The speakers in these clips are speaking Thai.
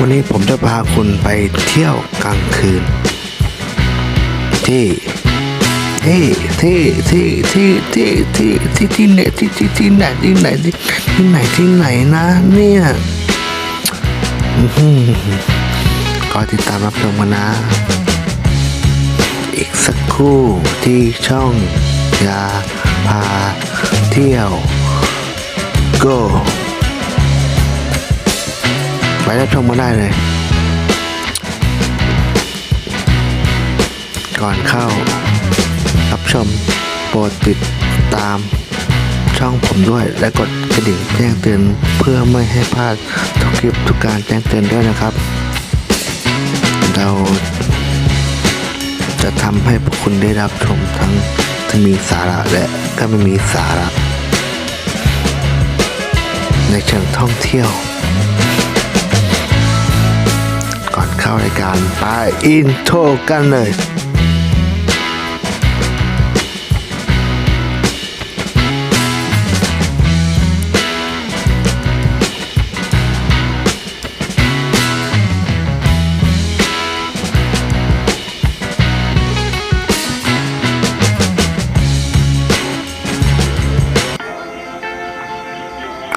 วันนี้ผมจะพาคุณไปเที่ยวกลางคืน ที่ที่ที่ที่ที่ที่ที่ที่ที่ไหนที่ที่ที่ไหนที่ไหนที่ไหนที่ไหนนะเนี่ยก็ติดตามรับชมกันนะ อีกสักครู่ที่ช่องยาพาเที่ยว go ไปรับชมกันได้เลย ก่อนเข้า รับชม โปรดติดตามช่องผมด้วย และกดกระดิ่งแจ้งเตือนเพื่อไม่ให้พลาดทุกคลิปทุกการแจ้งเตือนด้วยนะครับ เราจะทำให้พวกคุณได้รับชมทั้งที่มีสาระและก็ไม่มีสาระ ในเชิงท่องเที่ยว เข้ารายการไปอินโทรกันเลย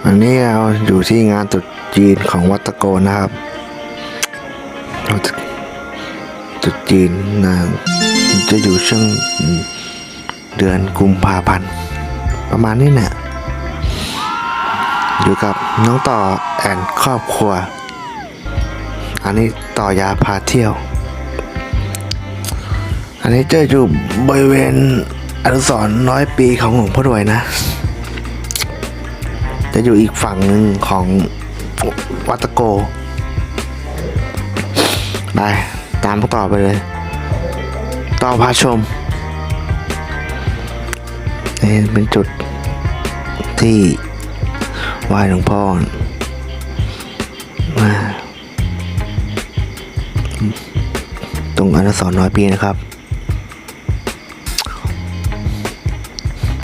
อันนี้เราอยู่ที่งานตรุษจีนของวัดตะโกนะครับ เราจะตรุษจีนนะจะอยู่ช่วงเดือนกุมภาพันธ์ประมาณนี้เนี่ยอยู่กับน้องต่อแอนครอบครัว อันนี้ต่อยาพาเที่ยว อันนี้จะอยู่บริเวณอนุสรณ์ร้อยปีของหลวงพ่อรวยนะ จะอยู่อีกฝั่งหนึ่งของวัตโก ไปตามพวกต่อไปเลยต่อพาชมนี่เป็นจุดที่ไหว้หลวงพ่อมาตรงอนุสรณ์น้อยปีนะครับ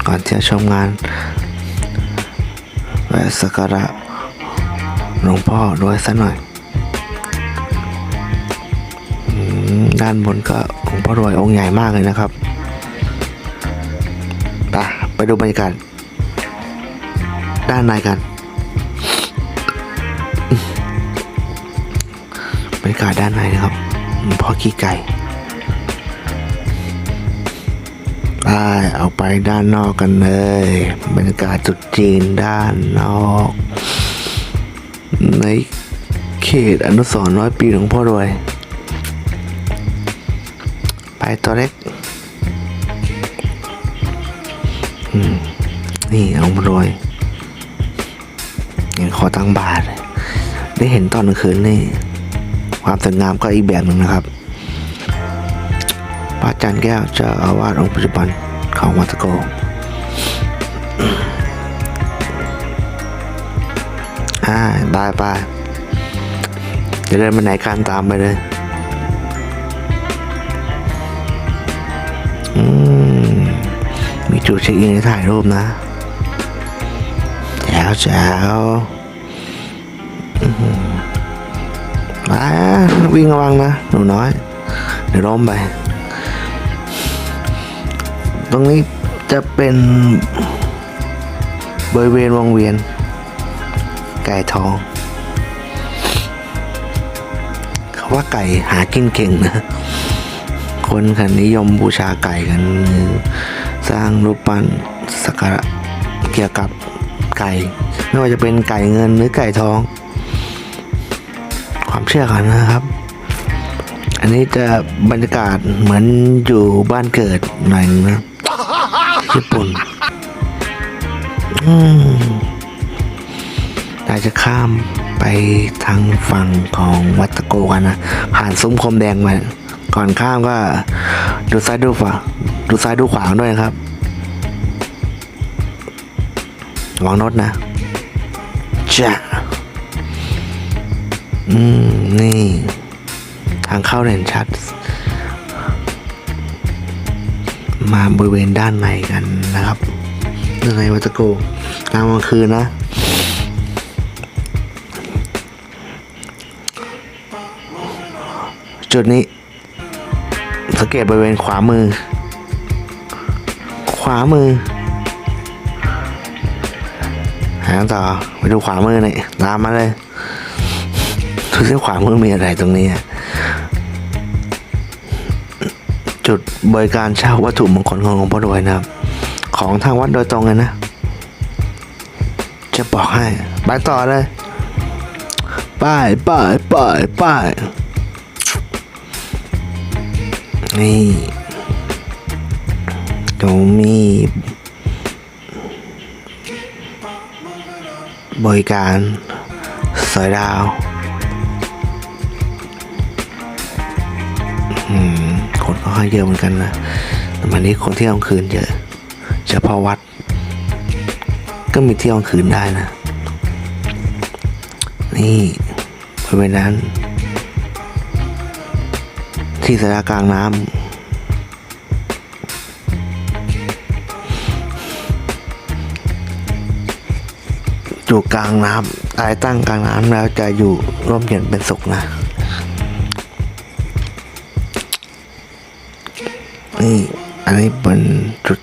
ก่อนจะชมงานแวะสักการะหลวงพ่อด้วยสักหน่อย ด้านบนก็หลวงพ่อรวยองค์ใหญ่มากเลยนะครับไปไปดูบรรยากาศด้านในกันบรรยากาศด้านในนะครับหลวงพ่อขี้ไก่ไปเอาไปด้านนอกกันเลย บรรยากาศจุดจีนด้านนอก ในเขตอนุสรณ์ร้อยปีหลวงพ่อรวย ไปตัวเล็กอืมนี่หลวงพ่อรวยยังขอตั้งบาท ได้เห็นตอนกลางคืนนี่ ความสวยงามก็อีกแบบหนึ่งนะครับพระอาจารย์แก้วเจะอาวาสองค์ปัจจุบันของวัดตโกอ่าบายบายจะเดินไปไหนกันตามไปเลย จุดเช็คอินให้ถ่ายรูปนะแจ๋วแจ๋วอื้อหือมาวิ่งระวังนะหนูน้อยเดี๋ยวล้มไป ตรงนี้จะเป็นบริเวณวงเวียน ไก่ทอง เขาว่าไก่หากินเก่งนะ คนคันนิยมบูชาไก่กัน สร้างรูปปั้นสักการะเกี่ยวกับไก่ ไม่ว่าจะเป็นไก่เงินหรือไก่ทอง ความเชื่อเขานะครับ อันนี้จะบรรยากาศเหมือนอยู่บ้านเกิดหน่อยนึงนะญี่ปุ่นอืมเราจะข้ามไปทางฝั่งของวัดตะโกกันนะ ผ่านซุ้มคมแดงมา ก่อนข้ามก็ดูซ้ายดูขวา ดูซ้ายดูขวาด้วยครับระวังรถนะจ้ะอืม นี่ ทางเข้าเด่นชัด มาบริเวณด้านในกันนะครับในวัตโกกลางวันคืนนะ จุดนี้สังเกตบริเวณขวามือ ขวามือ หาต่อไปดูขวามือหน่อยตามมาเลยดูที่ขวามือมีอะไรตรงนี้ จุดบริการเช่าวัตถุมงคลของหลวงพ่อรวยนะครับ ของทางวัดโดยตรงเลยนะ จะบอกให้ ไปต่อเลยป้ายป้ายป้ายป้ายนี่ ตรงมีบริการสอยดาวคนก็ค่อนเยอะเหมือนกันนะแต่วันนี้คนเที่ยวกลางคืนเยอะเฉพาะวัด ก็มีเที่ยวกลางคืนได้นะ นี่บริเวณนั้น ที่สารากลางน้ำ อยู่กลางน้ำตายตั้งกลางน้ำแล้วจะอยู่ร่มเย็นเป็นสุขนะนี่อันนี้เป็นจุด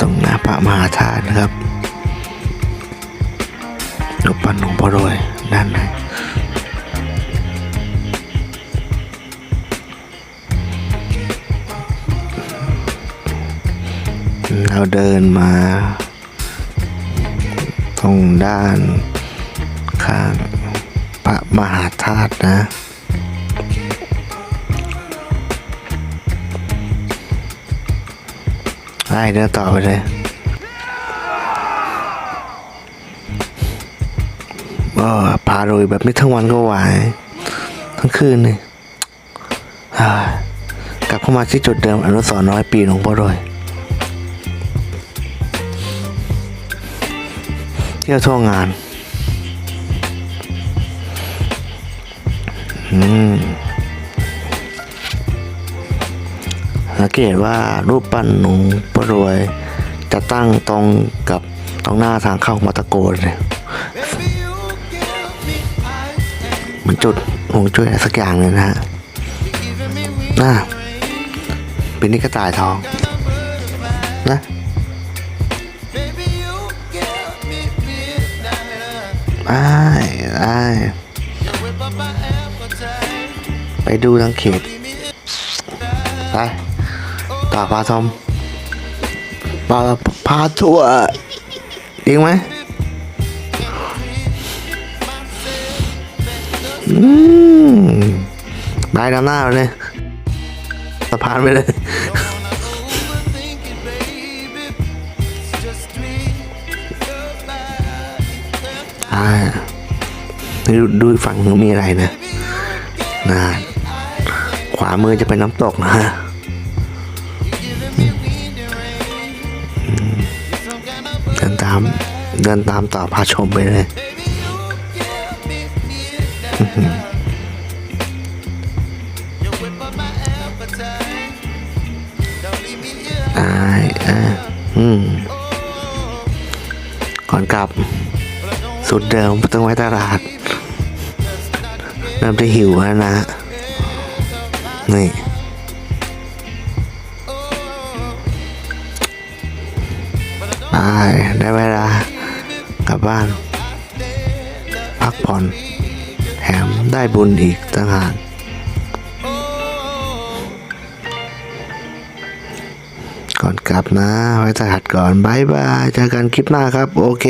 ตรงหน้าพระมหาธาตุนะครับรูปปั้นหลวงพ่อรวยด้านในเราเดินมา รงด้านข้างพระมหาธาตุนะ ไล่เดินต่อไปเลยก็พาโรยแบบนี้ทั้งวันก็ไหวทั้งคืนเลยกลับเข้ามาที่จุดเดิมอนุสรน้อยปีหลวงพ่อโรย ที่ยวทั่วงานอืมสังเกตว่ารูปปั้นหลวงพ่รวย จะตั้งตรงกับตรงหน้าทางเข้ามาตะโกนเลยมันจุดหงจุ้ยอะไรสักอย่างเลยนะฮะน่าเป็นนี่กระต่ายทอง ไอ้ไอ้ไปดูทางเขตไปต่อพาทอมพาพาทัวร์จริงไหมอืมได้นำหน้าไปเลยสะพานไปเลย อ่าดูดูฝั่งนึงมีอะไรนะน่าขวามือจะเป็นน้ำตกนะฮะเดินตามเดินตามต่อพาชมไปเลยอื้อหืออายอ่าอืมก่อนกลับ สุดเดิมต้องไว้ตลาดเริ่มจะหิวแล้วนะ นี่ไปได้เวลากลับบ้าน พักผ่อนแถมได้บุญอีกต่างหากก่อนกลับนะ ไว้ตลาดก่อนบายบายเจอกันคลิปหน้าครับ โอเค